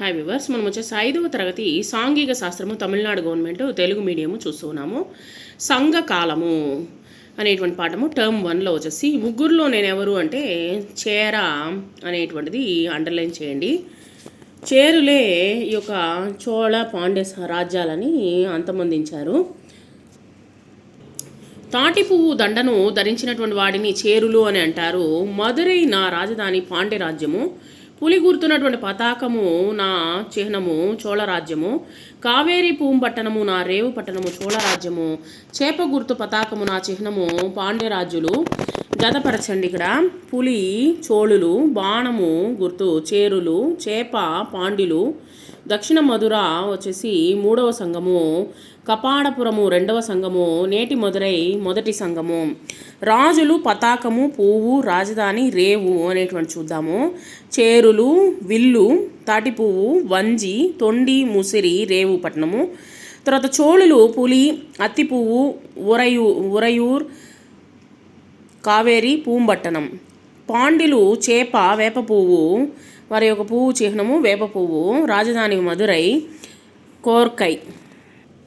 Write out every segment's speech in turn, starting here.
Hi viewers మనం వచ్చేసి ఐదవ తరగతి సాంఘిక శాస్త్రము తమిళనాడు గవర్నమెంట్ తెలుగు మీడియము చూస్తున్నాము. సంఘకాలము అనేటువంటి పాఠము టర్మ్ వన్లో వచ్చేసి ముగ్గురులో నేను ఎవరు అంటే చేర అనేటువంటిది అండర్లైన్ చేయండి. చేరులే ఈ యొక్క చోళ పాండ్య రాజ్యాలని అంతమొందించారు. తాటి పువ్వు దండను ధరించినటువంటి వాడిని చేరులు అని అంటారు. మదురై నా రాజధాని పాండ్య రాజ్యము. పులి గుర్తున్నటువంటి పతాకము నా చిహ్నము చోళరాజ్యము. కావేరి పూంపట్టణము నా రేవు పట్టణము చోళరాజ్యము. చేప గుర్తు పతాకము నా చిహ్నము పాండ్యరాజ్యులు. జతపరచండి ఇక్కడ. పులి చోళులు బాణము గుర్తు చేరులు చేప పాండ్యులు. దక్షిణ మధుర వచ్చేసి మూడవ సంఘము కపాడపురము రెండవ సంఘము నేటి మధురై మొదటి సంఘము. రాజులు పతాకము పువ్వు రాజధాని రేవు అనేటువంటి చూద్దాము. చేరులు విల్లు తాటి పువ్వు వంజి తొండి ముసిరి రేవు పట్టణము. తర్వాత చోళులు పులి అత్తి పువ్వు ఉరయు ఉరయూర్ కావేరి పూంబట్టణం. పాండిలు చేప వేప పువ్వు వారి యొక్క పువ్వు చిహ్నము వేప పువ్వు రాజధాని మధురై కోర్కై.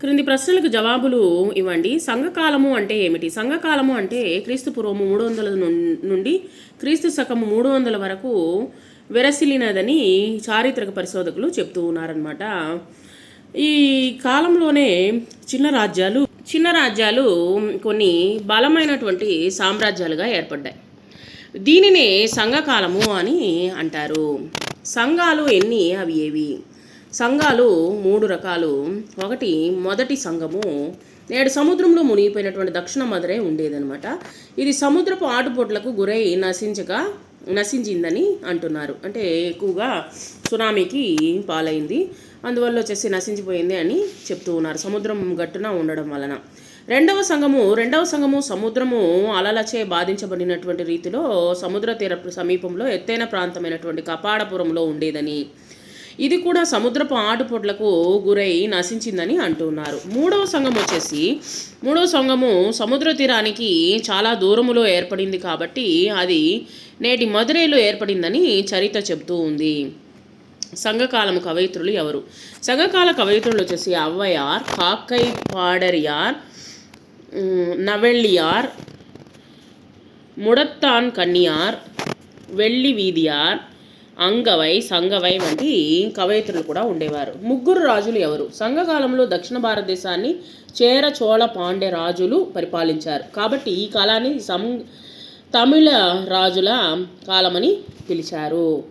క్రింది ప్రశ్నలకు జవాబులు ఇవ్వండి. సంఘకాలము అంటే ఏమిటి? సంఘకాలము అంటే క్రీస్తు పూర్వము మూడు వందల నుండి క్రీస్తు శకము మూడు వందల వరకు విరసిల్లినదని చారిత్రక పరిశోధకులు చెప్తూ ఉన్నారనమాట ఈ కాలంలోనే చిన్న రాజ్యాలు చిన్న రాజ్యాలు కొన్ని బలమైనటువంటి సామ్రాజ్యాలుగా ఏర్పడ్డాయి. దీనినే సంఘకాలము అని అంటారు. సంఘాలు ఎన్ని? అవి ఏవి? సంఘాలు మూడు రకాలు. ఒకటి మొదటి సంఘము. నేడు సముద్రంలో మునిగిపోయినటువంటి దక్షిణ మదురై ఉండేదనమాట ఇది సముద్రపు ఆటుపోట్లకు గురై నశించగా నశించిందని అంటున్నారు. అంటే ఎక్కువగా సునామీకి పాలైంది. అందువల్ల వచ్చేసి నశించిపోయింది అని చెప్తూ ఉన్నారు. సముద్రం గట్టున ఉండడం వలన. రెండవ సంఘము రెండవ సంఘము సముద్రము అలలచే బాధించబడినటువంటి రీతిలో సముద్ర తీర సమీపంలో ఎత్తైన ప్రాంతమైనటువంటి కపాడపురంలో ఉండేదని. ఇది కూడా సముద్రపు ఆటుపోట్లకు గురై నశించిందని అంటున్నారు. మూడవ సంఘం వచ్చేసి మూడవ సంఘము సముద్ర తీరానికి చాలా దూరములో ఏర్పడింది కాబట్టి అది నేటి మదురైలో ఏర్పడిందని చరిత్ర చెబుతూ ఉంది. సంఘకాలం కవయిత్రులు ఎవరు? సంఘకాల కవయిత్రులు వచ్చేసి అవ్వయార్ కాకై పాడరియార్ நவெள்ளியார் నవెళ్ళియార్ ముడత్తాన్ కన్యార్ వెள்ளి వీధియార్ అంగవై సంగవై వంటి కవయిత్రులు కూడా ఉండేవారు ముగ్గురు రాజులు ఎవరు సంఘకాలంలో దక్షిణ భారతదేశాన్ని చేర చోళ పాండే రాజులు పరిపాలించారు కాబట్టి ఈ కాలాన్ని సం తమిళ రాజుల కాలమని పిలిచారు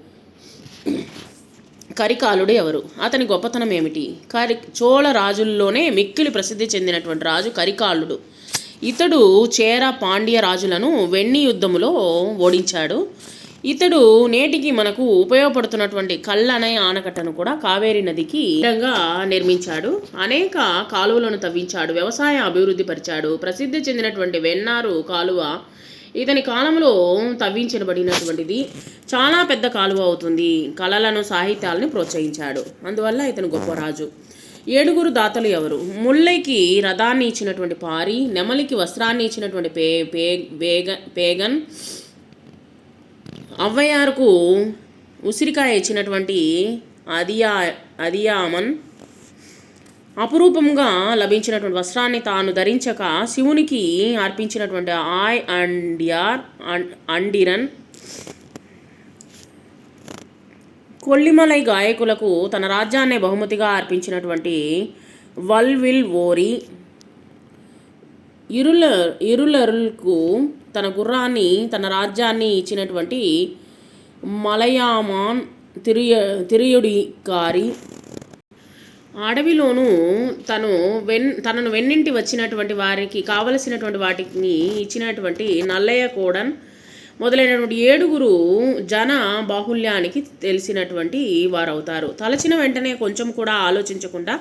కరికాలుడు ఎవరు అతని గొప్పతనం ఏమిటి? కరి చోళ రాజుల్లోనే మిక్కిలి ప్రసిద్ధి చెందినటువంటి రాజు కరికాలుడు. ఇతడు చేర పాండ్య రాజులను వెన్ని యుద్ధములో ఓడించాడు. ఇతడు నేటికి మనకు ఉపయోగపడుతున్నటువంటి కళ్ళనే ఆనకట్టను కూడా కావేరి నదికి విధంగా నిర్మించాడు. అనేక కాలువలను తవ్వించాడు వ్యవసాయ అభివృద్ధి పరిచాడు. ప్రసిద్ధి చెందినటువంటి వెన్నారు కాలువ ఇతని కాలంలో తవ్వించబడినటువంటిది. చాలా పెద్ద కాలువ అవుతుంది. కళలను సాహిత్యాలను ప్రోత్సహించాడు. అందువల్ల ఇతను గొప్ప రాజు. ఏడుగురు దాతలు ఎవరు? ముళ్ళైకి రథాన్ని ఇచ్చినటువంటి పారి నెమలికి వస్త్రాన్ని ఇచ్చినటువంటి పే పే వేగ పేగన్ అవ్వయారుకు ఉసిరికాయ ఇచ్చినటువంటి అదియా అదియామన్ అపురూపంగా లభించినటువంటి వస్త్రాన్ని తాను ధరించక శివునికి అర్పించినటువంటి ఆయ్ అండియార్ అండ్ అండిరన్ కొల్లిమలై గాయకులకు తన రాజ్యాన్ని బహుమతిగా అర్పించినటువంటి వల్విల్ ఓరి ఇరుల ఇరులరులకు తన గుర్రాన్ని తన రాజ్యాన్ని ఇచ్చినటువంటి మలయామాన్ తిరియ తిరియుడికారి అడవిలోనూ తను వెన్ తనను వెన్నింటి వచ్చినటువంటి వారికి కావలసినటువంటి వాటిని ఇచ్చినటువంటి నల్లయ్య కోడన్ మొదలైనటువంటి ఏడుగురు జన బాహుల్యానికి తెలిసినటువంటి వారు అవుతారు తలచిన వెంటనే కొంచెం కూడా ఆలోచించకుండా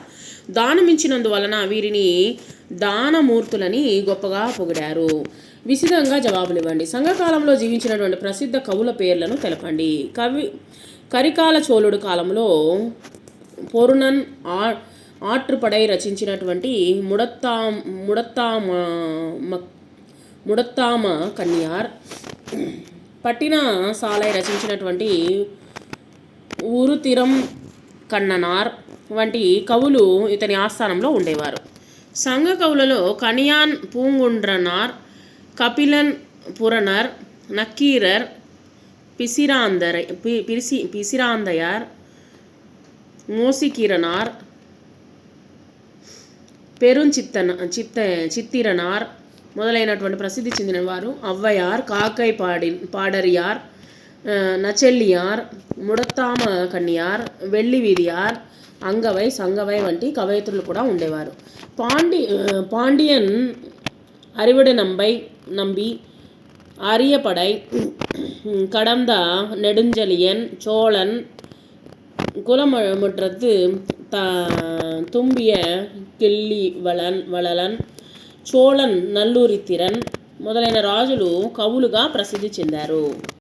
దానమించినందువలన వీరిని దానమూర్తులని గొప్పగా పొగిడారు. విశిదంగా జవాబులు ఇవ్వండి సంఘకాలంలో జీవించినటువంటి ప్రసిద్ధ కవుల పేర్లను తెలపండి. కవి కరికాల చోళుడు కాలంలో పొరునన్ ఆ ఆట్రుపడై రచించినటువంటి ముడత్తా ముడత్తామ ముడత్తామ కన్యార్ పట్టిన సాలై రచించినటువంటి ఊరుతిరం కన్ననార్ వంటి కవులు ఇతని ఆస్థానంలో ఉండేవారు. సంఘ కవులలో కనియాన్ పూంగుండ్రనార్ కపిలన్ పురనర్ నక్కీరర్ పిసిరాందర పి- పిసి పిసిరాందయార్ మోసికిరనార్ పెరుంచిత్తన చిత్త చిత్తిరనార్ మొదలైనటువంటి ప్రసిద్ధి చెందిన వారు అవ్వయార్ కాకై పాడి పాడరియార్ ఆ, నచెల్లియార్ ముడత్తామ కన్యార్ వెల్లివిరియార్ అంగవై సంగవై వంటి కవయిత్రులు కూడా ఉండేవారు పాండి ఆ, పాండియన్ అరివడ నంబై నంబి ஆரியப்படை கடந்த நெடுஞ்செழியன் சோழன் కులముట్రత్తు త తుంబియ కిల్లి వలన్ వలలన్ చోళన్ నల్లూరి తిరన్ మొదలైన రాజులు కవులుగా ప్రసిద్ధి చెందారు.